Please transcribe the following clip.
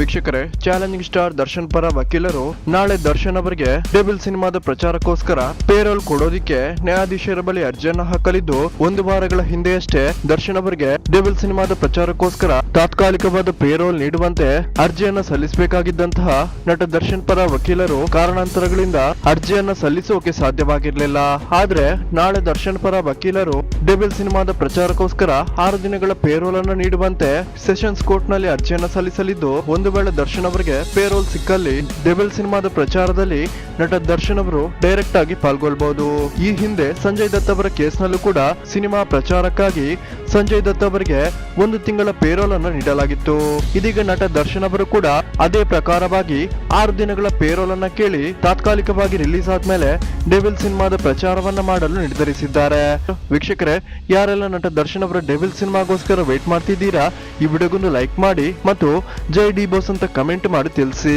ವೀಕ್ಷಕರೇ, challenging star Darshan ಪರ ವಕೀಲರು ನಾಳೆ ದರ್ಶನ್ ಅವರಿಗೆ ಡೆಬಿಲ್ ಸಿನಿಮಾದ ಪ್ರಚಾರಕ್ಕೋಸ್ಕರ ಪೇರೋಲ್ ಕೊಡೋದಿಕ್ಕೆ ನ್ಯಾಯಾಧೀಶರ ಬಳಿ ಅರ್ಜಿಯನ್ನು ಹಾಕಲಿದ್ದು, ಒಂದು ವಾರಗಳ ಹಿಂದೆಯಷ್ಟೇ ದರ್ಶನ್ ಅವರಿಗೆ ಡೆಬಿಲ್ ಸಿನಿಮಾದ ಪ್ರಚಾರಕ್ಕೋಸ್ಕರ ತಾತ್ಕಾಲಿಕವಾದ ಪೇರೋಲ್ ನೀಡುವಂತೆ ಅರ್ಜಿಯನ್ನು ಸಲ್ಲಿಸಬೇಕಾಗಿದ್ದಂತಹ ನಟ ದರ್ಶನ್ ಪರ ವಕೀಲರು ಕಾರಣಾಂತರಗಳಿಂದ ಅರ್ಜಿಯನ್ನು ಸಲ್ಲಿಸೋಕೆ ಸಾಧ್ಯವಾಗಿರಲಿಲ್ಲ. ಆದ್ರೆ, ನಾಳೆ ದರ್ಶನ್ ಪರ ವಕೀಲರು ಡೆಬಿಲ್ ಸಿನಿಮಾದ ಪ್ರಚಾರಕ್ಕೋಸ್ಕರ ಆರು ದಿನಗಳ ಪೇರೋಲ್ ಅನ್ನು ನೀಡುವಂತೆ ಸೆಷನ್ಸ್ ಕೋರ್ಟ್ನಲ್ಲಿ ಅರ್ಜಿಯನ್ನ ಸಲ್ಲಿಸಲಿದ್ದು, ಒಂದು ವೇಳೆ ದರ್ಶನ್ ಅವರಿಗೆ ಪೇರೋಲ್ ಸಿಕ್ಕಲ್ಲಿ ಡೆಬಲ್ ಸಿನಿಮಾದ ಪ್ರಚಾರದಲ್ಲಿ ನಟ ದರ್ಶನ್ ಅವರು ಡೈರೆಕ್ಟ್ ಆಗಿ ಪಾಲ್ಗೊಳ್ಬಹುದು. ಈ ಹಿಂದೆ ಸಂಜಯ್ ದತ್ ಅವರ ಕೇಸ್ನಲ್ಲೂ ಕೂಡ ಸಿನಿಮಾ ಪ್ರಚಾರಕ್ಕಾಗಿ ಸಂಜಯ್ ದತ್ ಅವರಿಗೆ ಒಂದು ತಿಂಗಳ ಪೇರೋಲ್ ಅನ್ನು ನೀಡಲಾಗಿತ್ತು. ಇದೀಗ ನಟ ದರ್ಶನ್ ಅವರು ಕೂಡ ಅದೇ ಪ್ರಕಾರವಾಗಿ ಆರು ದಿನಗಳ ಪೇರೋಲ್ ಅನ್ನ ಕೇಳಿ ತಾತ್ಕಾಲಿಕವಾಗಿ ರಿಲೀಸ್ ಆದ್ಮೇಲೆ ಡೆವಿಲ್ ಸಿನಿಮಾದ ಪ್ರಚಾರವನ್ನ ಮಾಡಲು ನಿರ್ಧರಿಸಿದ್ದಾರೆ. ವೀಕ್ಷಕರೇ, ಯಾರೆಲ್ಲ ನಟ ದರ್ಶನ್ ಅವರ ಡೆವಿಲ್ ಸಿನಿಮಾಗೋಸ್ಕರ ವೇಟ್ ಮಾಡ್ತಿದ್ದೀರಾ? ಈ ವಿಡಿಯೋಗೊಂದು ಲೈಕ್ ಮಾಡಿ ಮತ್ತು ಜೈ ಡಿ ಬಾಸ್ ಅಂತ ಕಮೆಂಟ್ ಮಾಡಿ ತಿಳಿಸಿ.